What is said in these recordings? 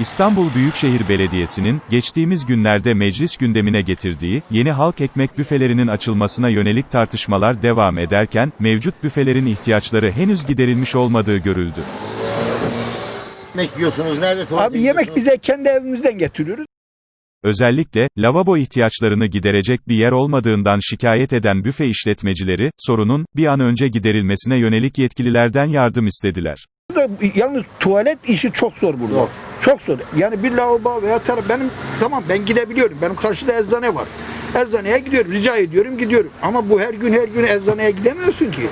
İstanbul Büyükşehir Belediyesi'nin, geçtiğimiz günlerde meclis gündemine getirdiği, yeni halk ekmek büfelerinin açılmasına yönelik tartışmalar devam ederken, mevcut büfelerin ihtiyaçları henüz giderilmiş olmadığı görüldü. Yemek yiyorsunuz nerede tuvalet Abi yemek bize kendi evimizden getiriyoruz. Özellikle, lavabo ihtiyaçlarını giderecek bir yer olmadığından şikayet eden büfe işletmecileri, sorunun, bir an önce giderilmesine yönelik yetkililerden yardım istediler. Burada yalnız tuvalet işi çok zor burada. Zor. Çok zor. Yani bir lavabo veya taraf benim tamam ben gidebiliyorum. Benim karşıda eczane var. Eczaneye gidiyorum. Rica ediyorum gidiyorum. Ama bu her gün her gün eczaneye gidemiyorsun ki.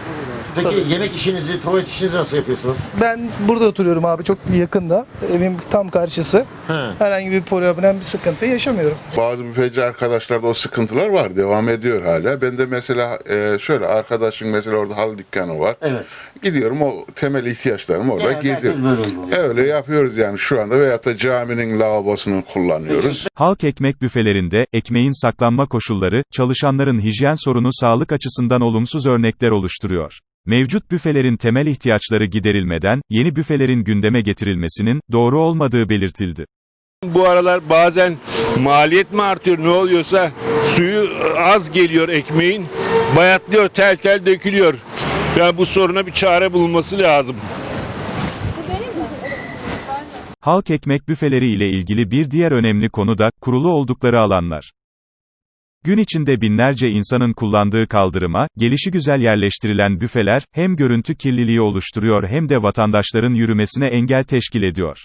Peki yemek işinizi, tuvalet işinizi nasıl yapıyorsunuz? Ben burada oturuyorum abi çok yakında. Evim tam karşısı. He. Herhangi bir problem, bir sıkıntı yaşamıyorum. Bazı büfeci arkadaşlarda o sıkıntılar var. Devam ediyor hala. Ben de mesela e, şöyle arkadaşın mesela orada halı dükkanı var. Evet. Gidiyorum o temel ihtiyaçlarımı orada Genelde herkes gidiyorum. böyle uyguluyor. Öyle yapıyoruz yani şu anda veyahut da caminin lavabosunu kullanıyoruz. Halk ekmek büfelerinde, ekmeğin saklanma koşulları, çalışanların hijyen sorunu sağlık açısından olumsuz örnekler oluşturuyor. Mevcut büfelerin temel ihtiyaçları giderilmeden, yeni büfelerin gündeme getirilmesinin, doğru olmadığı belirtildi. Bu aralar bazen maliyet mi artıyor ne oluyorsa suyu az geliyor ekmeğin bayatlıyor tel tel dökülüyor. Yani bu soruna bir çare bulunması lazım. Halk ekmek büfeleri ile ilgili bir diğer önemli konu da, kurulu oldukları alanlar. Gün içinde binlerce insanın kullandığı kaldırıma, gelişigüzel yerleştirilen büfeler, hem görüntü kirliliği oluşturuyor hem de vatandaşların yürümesine engel teşkil ediyor.